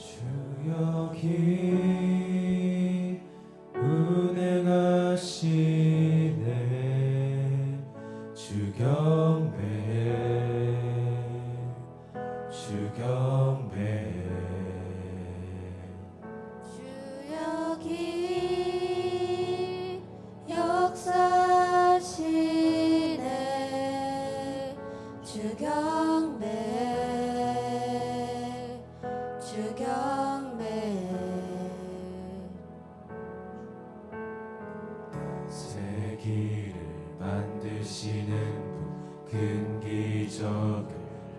주여 기 운행하시네. 주여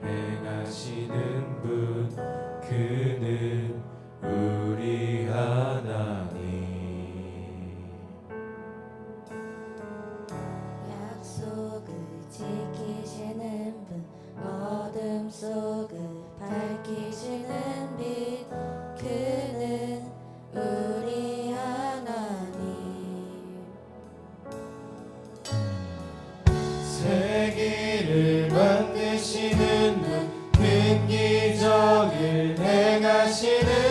행하시 하시는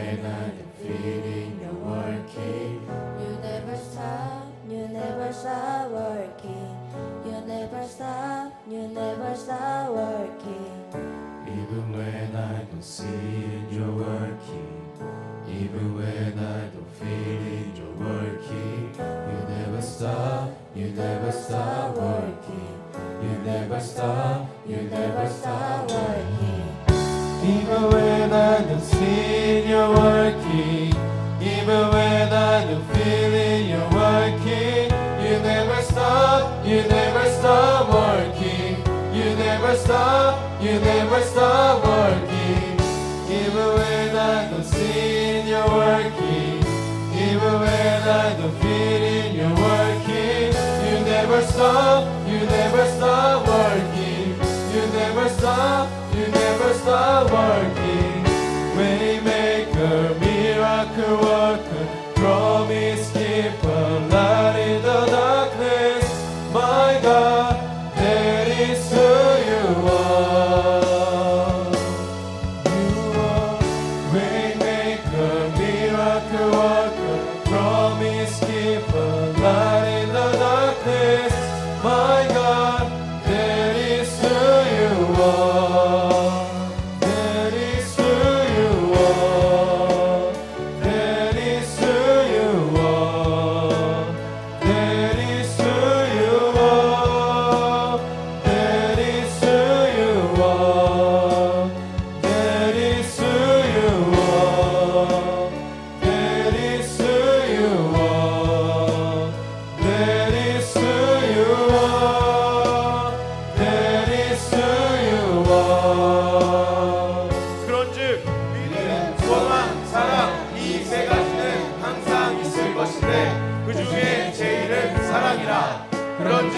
never stop working. You never stop, you never stop working. Even when I don't see you're working. Even when I don't feel it, you're working. You never stop, you never stop working. You never stop, you never stop working. Even when I don't see you're working. Even when I don't feel stop, you never stop working. You never stop, you never stop.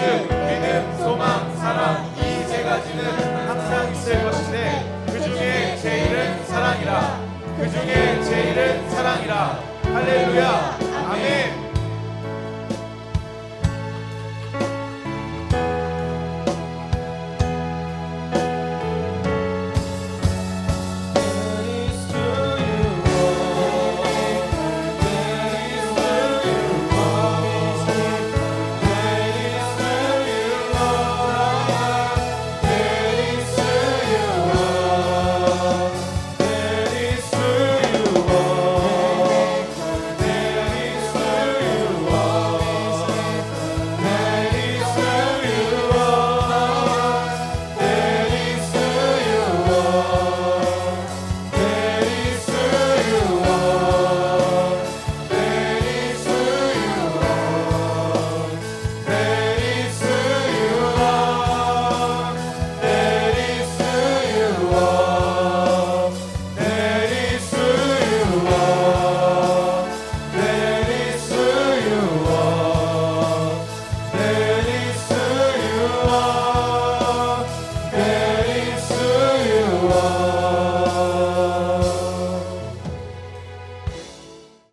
예수, 믿음, 소망, 사랑 이 세 가지는 항상 있을 것인데 그 중에 제일은 사랑이라. 그 중에 제일은 사랑이라. 할렐루야.